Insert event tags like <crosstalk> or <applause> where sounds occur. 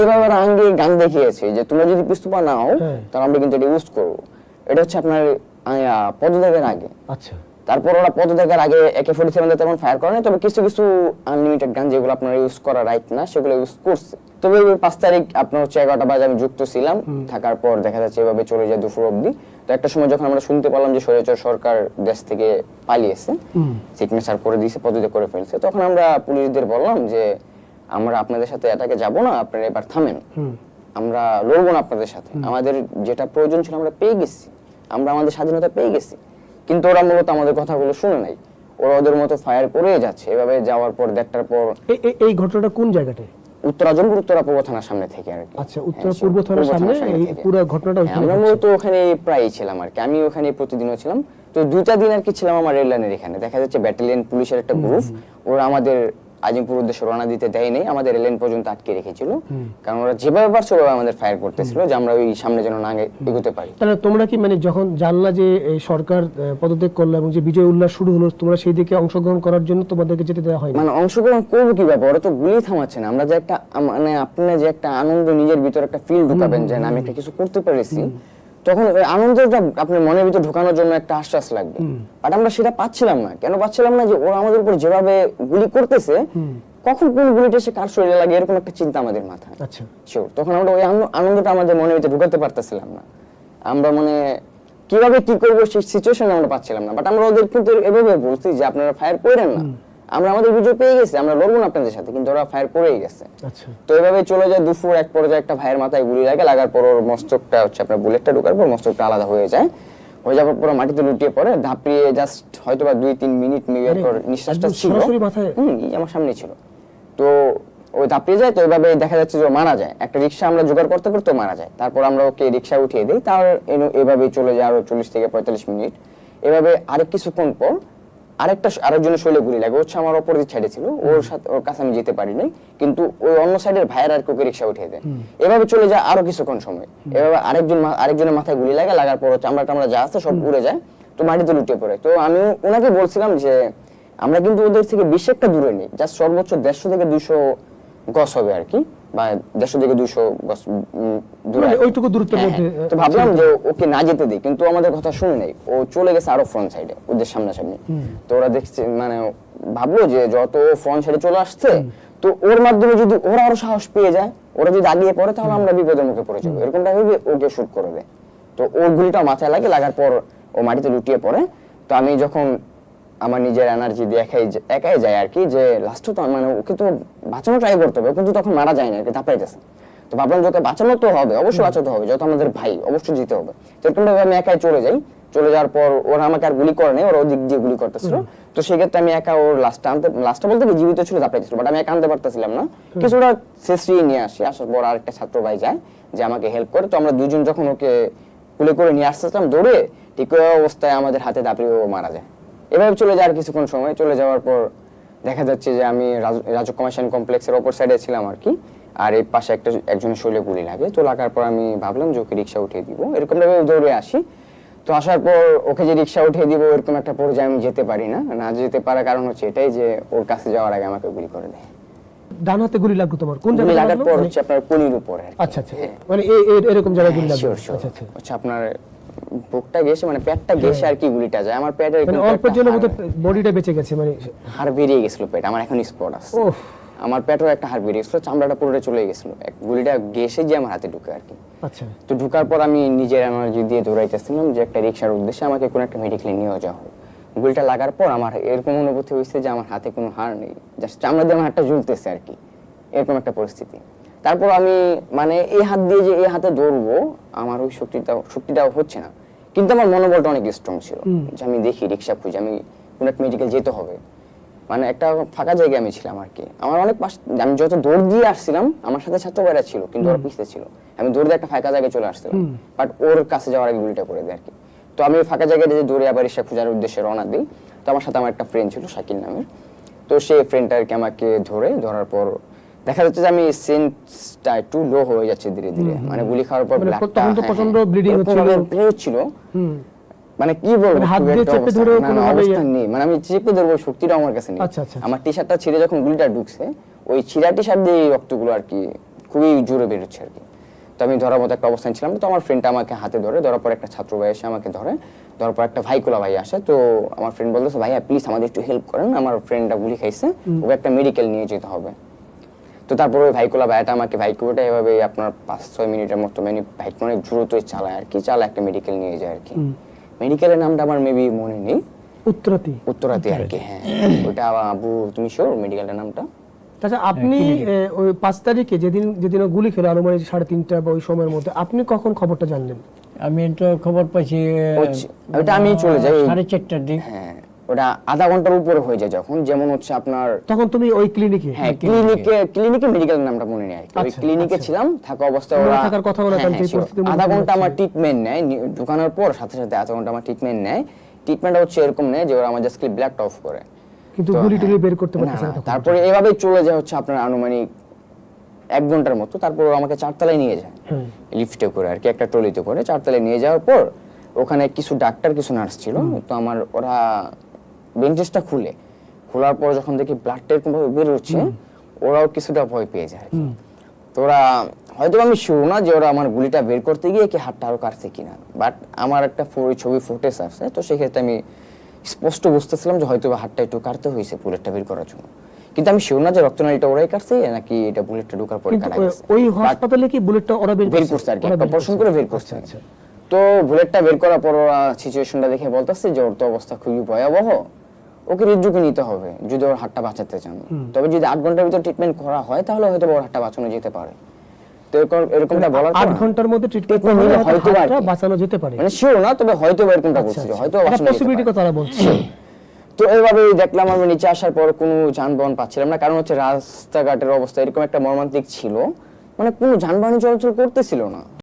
এভাবে গান দেখিয়েছে যে তোমরা যদি পিস্তূপা নাও হ্যাঁ। তাহলে আমরা কিন্তু এটা ইউজ করব। এটা হচ্ছে আপনার পদত্যাগের আগে। আচ্ছা। তারপর ওরা পদত্যাগের আগে একে ফোর্টি সেভেন তেমন ফায়ার করে তবে কিছু কিছু আনলিমিটেড গান যেগুলো আপনারা ইউজ করা রাইট না সেগুলো ইউজ করছে। তবে পাঁচ তারিখ আপনার হচ্ছে এগারোটা বাজে আমি যুক্ত ছিলাম। থাকার পর দেখা যাচ্ছে এভাবে চলে যায় দুপুর অবধি। তো একটা সময় যখন আমরা শুনতে পেলাম যে স্বৈরাচার সরকার দেশ থেকে পালিয়েছে সিগনেচার করে দিয়েছে পদত্যাগ করে ফেলছে তখন আমরা পুলিশদের বললাম যে আমরা আপনাদের সাথে এটাকে যাব না আপনারা এবার থামেন। আমরা লড়বো না আপনাদের সাথে। আমাদের যেটা প্রয়োজন ছিল আমরা পেয়ে গেছি। আমরা আমাদের স্বাধীনতা পেয়ে গেছি। কিন্তু ওরা মূলত আমাদের কথাগুলো শুনে নাই। ওরা ওদের মতো ফায়ার করে যাচ্ছে। এভাবে যাওয়ার পর দেড়টার পর এই ঘটনাটা কোন জায়গাটায় উত্তরা জনপুর উত্তরা পূর্ব থানার সামনে থেকে আর কি। আচ্ছা, উত্তরা হ্যাঁ, পূর্ব থানার সামনে? এই পুরো ঘটনাটা হ্যাঁ, ওইখানে আমরা মূলত ওখানে প্রায়ই ছিলাম আর কি। আমি ওখানে প্রতিদিনও ছিলাম। তো দুইটা দিন আর কি ছিলাম আমার রেল লাইনের এখানে। দেখা যাচ্ছে ব্যাটালিয়ন পুলিশের একটা গ্রুপ ওরা আমাদের আজিমপুর উদ্দেশ্যে রওনা দিতে দেয় নাই আমাদের রেল পর্যন্ত আটকে রেখেছিল। কারণ ওরা যেভাবে পারছে ওভাবে আমাদের ফায়ার করতেছিল যে আমরা ওই সামনে যেন না এগোতে পারি। তাহলে তোমরা কি মানে যখন জানলা যে সরকার পদত্যাগ করল এবং যে বিজয় উল্লাস শুরু হলো তোমরা সেই দিকে অংশগ্রহণ করার জন্য তোমাদেরকে যেতে দেওয়া হয় মানে অংশগ্রহণ করব কীভাবে ওরা তো গুলি থামাচ্ছে না। আমরা যে একটা মানে আপনি যে একটা আনন্দ নিজের ভিতরে একটা ফিল ঢুকাবেন যে আমি একটা কিছু করতে পেরেছি। তখন ওই আনন্দটা আপনার মনের ভিতরে ঢোকানোর জন্য একটা আশ্বাস লাগবে। বাট আমরা সেটা পাচ্ছিলাম না। কেন পাচ্ছিলাম না যে ওরা আমাদের উপর যেভাবে গুলি করতেছে কখন কোন গুলিটা সে কার শরীরে লাগে এরকম একটা চিন্তা আমাদের মাথায়। আচ্ছা। শিওর তখন আমরা ওই আনন্দটা আমাদের মনের ভিতরে ঢুকাতে পারতেছিলাম না। আমরা মানে কীভাবে কি করব সেই সিচুয়েশন আমরা পাচ্ছিলাম না। বাট আমরা ওদের কিন্তু এভাবে বলছি যে আপনারা ফায়ার করেন না। আমরা আমাদের বিজয় পেয়ে গেছি আমরা লড়বো না আপনাদের সাথে কিন্তু ওরা ফায়ার করেই গেছে। আচ্ছা। তো এভাবে চলে যায় দুপুর এক পর্যায়ে একটা ভাইয়ের মাথায় গুলি লাগে লাগার পর ওর মস্তকটা হচ্ছে আপনার বুলেটটা ঢোকার পর মস্তকটা আলাদা হয়ে যায়। হয়ে যাওয়ার পর মাটিতে লুটিয়ে পড়ে ধাপিয়ে জাস্ট হয়তো বা দুই তিন মিনিট পর নিঃশ্বাসটা ছিল? হুম আমার সামনে ছিল। তো ওই দাপিয়ে যায় তো ওইভাবে দেখা যাচ্ছে যে মারা যায়। একটা রিক্সা আমরা জোগাড় করতে করতে মারা যায়। তারপর আমরা ওকে রিক্সা উঠিয়ে দিই তার এভাবে চলে যায় আরও চল্লিশ থেকে পঁয়তাল্লিশ মিনিট। এভাবে আরেক কিছুক্ষণ পর আরেকটা আরেকজনের শৈলে গুলি লাগে। হচ্ছে আমার অপোজিট সাইডে ছিল ওর সাথে ওর কাছে আমি যেতে পারি নাই। কিন্তু ওই অন্য সাইডের ভাইয়ের আর কি ওকে রিক্সা উঠিয়ে দেয়। এভাবে চলে যায় আরও কিছুক্ষণ সময়। এভাবে আরেকজন আরেকজনের মাথায় গুলি লাগে লাগার পর চামড়া টামড়া যা আছে সব উড়ে যায়। তো মাটিতে লুটিয়ে পড়ে। তো আমি ওনাকে বলছিলাম যে আমরা কিন্তু ওদের থেকে বেশ একটা দূরে নেই। যা সর্বোচ্চ দেড়শো থেকে দুইশো গছ হবে আর কি। বা দেড়শো থেকে দুইশো মানে। ওইটুকু দূরত্বের হ্যাঁ, মধ্যে, হ্যাঁ। তো ভাবলাম যে ওকে না যেতে দিই কিন্তু আমাদের কথা শুনে নেই। ও চলে গেছে আরও ফ্রন্ট সাইডে ওদের সামনাসামনি। তো ওরা দেখছে মানে ভাবলো যে যত ফ্রন্ট সাইডে চলে আসছে তো ওর মাধ্যমে যদি ওরা আরও সাহস পেয়ে যায় ওরা যদি আগিয়ে পড়ে তাহলে আমরা বিপদের মুখে পড়ে যাব। এরকমটা ভেবে ওকে শুট করবে তো ওর গুলিটা মাথায় লাগে লাগার পর ও মাটিতে লুটিয়ে পড়ে। তো আমি যখন আমার নিজের এনার্জি দিয়ে একাই একাই যায় আর কি যে লাস্টে তো মানে ওকে তো বাঁচানো ট্রাই করতে হবে কিন্তু তখন মারা যায় না আর কি দাপাই যাচ্ছে তো ভাবলাম যে ওকে বাঁচানো তো হবে অবশ্যই বাঁচাতে হবে যত আমাদের ভাই অবশ্যই জিতে হবে। তো ভাবে আমি একাই চলে যাই চলে যাওয়ার পর ওরা আমাকে আর গুলি করে নেই ওরা ওদিক দিয়ে গুলি করতেছিল। তো সেক্ষেত্রে আমি একা ওর লাস্টটা আনতে লাস্টটা বলতে জীবিত ছিল দাপাইছিল বাট আমি একা আনতে পারতেছিলাম না। কিছুটা শেষরিয়ে নিয়ে আসি আসার পর আরেকটা ছাত্র ভাই যায় যে আমাকে হেল্প করে। তো আমরা দুজন যখন ওকে কুলে করে নিয়ে আসতেছিলাম দৌড়ে ঠিক অবস্থায় আমাদের হাতে দাপিয়ে ও মারা যায়। এভাবে চলে যায় আর কিছুক্ষণ সময়। চলে যাওয়ার পর দেখা যাচ্ছে যে আমি রাজ- রাজক কমার্শিয়াল কমপ্লেক্সের অপর সাইডে ছিলাম আর কি। আর এই পাশে একটা একজনের শৈলে গুলি লাগে। তো লাগার পর আমি ভাবলাম যে ওকে রিক্সা উঠিয়ে দিব। এরকম ভাবে দৌড়ে আসি। তো আসার পর ওকে যে রিক্সা উঠিয়ে দিব এরকম একটা পর্যায়ে আমি যেতে পারি না। না যেতে পারার কারণ হচ্ছে এটাই যে ওর কাছে যাওয়ার আগে আমাকে গুলি করে দেয়। ডান হাতে গুলি লাগল তোমার? কোন জায়গায় লাগার পর মানে- হচ্ছে আপনার কনির উপরে আচ্ছা আচ্ছা। মানে এ- এ- এরকম জায়গায় গুলি লাগল। শিওর শিওর আচ্ছা আচ্ছা। আপনার বুকটা গেছে মানে পেটটা গেছে আর কি গুলিটা যায়। আমার পেটের মানে একটা জন্য বডিটা বেঁচে গেছে মানে হাড় বেরিয়ে গেছিল পেট। আমার এখন স্পট আছে। আমার পেটও একটা হাড় বেরিয়ে গেছিল চামড়াটা পুরোটা চলে গেছিল। এক গুলিটা গেছে যে আমার হাতে ঢুকে আর কি। আচ্ছা। তো ঢুকার পর আমি নিজের এনার্জি দিয়ে দৌড়াইতেছিলাম যে একটা রিক্সার উদ্দেশ্যে আমাকে কোনো একটা মেডিকেলে নিয়ে যাওয়া হোক। গুলিটা লাগার পর আমার এরকম অনুভূতি হয়েছে যে আমার হাতে কোনো হাড় নেই। জাস্ট চামড়া দিয়ে আমার হাতটা ঝুলতেছে আর কি। এরকম একটা পরিস্থিতি। তারপর আমি মানে এই হাত দিয়ে যে এই হাতে দৌড়বো আমার ওই শক্তিটা শক্তিটাও হচ্ছে না। কিন্তু আমার মনোবলটা অনেক স্ট্রং ছিল। যে আমি দেখি রিক্সা খুঁজে আমি কোনো একটা মেডিকেল যেতে হবে। মানে একটা ফাঁকা জায়গায় আমি ছিলাম আর কি। আমার অনেক পাশ আমি যত দৌড় দিয়ে আসছিলাম আমার সাথে ছাত্র ভাইরা ছিল কিন্তু ওরা পিছতে ছিল। আমি দৌড় দিয়ে একটা ফাঁকা জায়গায় চলে আসছিলাম। বাট ওর কাছে যাওয়ার আগে গুলিটা করে দেয় আর কি। তো আমি ফাঁকা জায়গায় যে দৌড়ে আবার রিক্সা খোঁজার উদ্দেশ্যে রওনা দিই তো আমার সাথে আমার একটা ফ্রেন্ড ছিল শাকিল নামের তো সেই ফ্রেন্ডটা আর কি আমাকে ধরে ধরার পর দেখা যাচ্ছে যে আমি সেন্সটা একটু লো হয়ে যাচ্ছে ধীরে ধীরে। মানে গুলি খাওয়ার পর মানে ব্লাডটা তখন তো প্রচণ্ড bleeding হচ্ছিল। হচ্ছিল হুম। মানে কি বলব মানে হাত দিয়ে চেপে অবস্থা- ধরেও না, না, অবস্থা নেই। মানে আমি চেপে ধরবো শক্তিটা আমার কাছে নেই। আচ্ছা, আচ্ছা, আমার টি শার্টটা ছিঁড়ে যখন গুলিটা ঢুকছে ওই ছিঁড়া টি শার্ট দিয়ে রক্তগুলো আর কি খুবই জোরে বেরোচ্ছে আর কি। তো আমি ধরার মতো একটা অবস্থান ছিলাম। তো আমার ফ্রেন্ডটা আমাকে হাতে ধরে ধরার পর একটা ছাত্র ভাই এসে আমাকে ধরে ধরার পর একটা ভাইকোলা ভাই আসে। তো আমার ফ্রেন্ড বলতেছে ভাইয়া প্লিজ আমাদের একটু হেল্প করেন। আমার ফ্রেন্ডটা গুলি খাইছে ওকে একটা মেডিকেল নিয়ে যেতে হবে। তো তারপরে ওই ভাইকোলা ভাইটা আমাকে ভাইকোটা এভাবে আপনার পাঁচ ছয় মিনিটের মতো মানে বাইক অনেক দ্রুতই চালায় আর কি চালা একটা মেডিকেল নিয়ে যায় আর কি। মেডিকেলের নামটা আমার মেবি মনে নেই। উত্তরাতি। উত্তরাতে আর কি হ্যাঁ। ওটা আবু তুমি শিওর মেডিকেলের নামটা? আচ্ছা আপনি ওই পাঁচ তারিখে যেদিন যেদিন গুলি খেলো আনুমানিক সাড়ে তিনটা বা ওই সময়ের মধ্যে আপনি কখন খবরটা জানলেন? আমি তো খবর পাইছি ওটা আমি চলে যাই। সাড়ে চারটার দিক। হ্যাঁ। ওটা আধা ঘণ্টার উপরে হয়ে যায় যখন যেমন হচ্ছে আপনার তখন তুমি ওই ক্লিনিকে হ্যাঁ ক্লিনিকে ক্লিনিকে মেডিকেল নামটা মনে নেই ওই আচ্ছা, ক্লিনিকে আচ্ছা। ছিলাম থাকা অবস্থায় ওরা থাকার কথাও না, হ্যাঁ, হ্যাঁ, আধা ঘণ্টা আমার ট্রিটমেন্ট নেয় ঢুকানোর পর সাথে সাথে আধা ঘণ্টা আমার ট্রিটমেন্ট নেয়। ট্রিটমেন্টটা হচ্ছে এরকম নেয় যে ওরা আমার জাস্ট ব্ল্যাকটা অফ করে। কিন্তু গুলি হ্যাঁ। টুলি বের করতে পারতেছে না তারপরে এভাবেই চলে যায় হচ্ছে আপনার আনুমানিক এক ঘণ্টার মতো। তারপর আমাকে চারতলায় নিয়ে যায়। হ্যাঁ। লিফটে করে আর কি একটা ট্রলিতে করে। চারতলায় নিয়ে যাওয়ার পর ওখানে কিছু ডাক্তার কিছু নার্স ছিল। তো আমার ওরা বেঞ্চেসটা খুলে। খোলার পর যখন দেখি ব্লাডটা এরকম ভাবে বের হচ্ছে ওরাও কিছুটা ভয় পেয়ে যায় তো ওরা হয়তো আমি শিওর না যে ওরা আমার গুলিটা বের করতে গিয়ে কি হাতটা আরও কাটছে কিনা। বাট আমার একটা ছবি ফুটেজ আছে তো সেক্ষেত্রে আমি স্পষ্ট বুঝতেছিলাম যে হয়তো বা হাতটা একটু কাটতে হয়েছে বুলেটটা বের করার জন্য। কিন্তু আমি শিওর না যে রক্তনালীটা ওরাই কাটছে নাকি এটা বুলেটটা ঢোকার পরে কাটা ওই- গেছে। ওই হাসপাতালে কি বুলেটটা ওরা বের করছে? আর কি একটা অপারেশন করে বের করছে। আচ্ছা, আচ্ছা। তো বুলেটটা বের করার পর সিচুয়েশনটা দেখে বলতেছে যে ওর তো অবস্থা খুবই ভয়াবহ। ওকে হৃদযুগে নিতে হবে যদি ওর হাতটা বাঁচাতে চান। তবে যদি আট ঘণ্টার ভিতর ট্রিটমেন্ট করা হয় তাহলে হয়তো ওর হাতটা বাঁচানো যেতে পারে। তো এরকম- এরকমটা বলার আট ঘণ্টার মধ্যে ট্রিটমেন্ট নিলে হয়তো। বাঁচানো যেতে পারে। মানে শিওর না তবে হয়তো এরকমটা আচ্ছা, বলছে আচ্ছা। হয়তো পারে। কথা তারা বলছে। <laughs> তো দেখলাম আমি নিচে আসার পর কোনো যানবাহন পাচ্ছিলাম না। কারণ হচ্ছে রাস্তাঘাটের অবস্থা এরকম একটা মর্মান্তিক ছিল। মানে কোনো যানবাহন চলাচল করতেছিল না।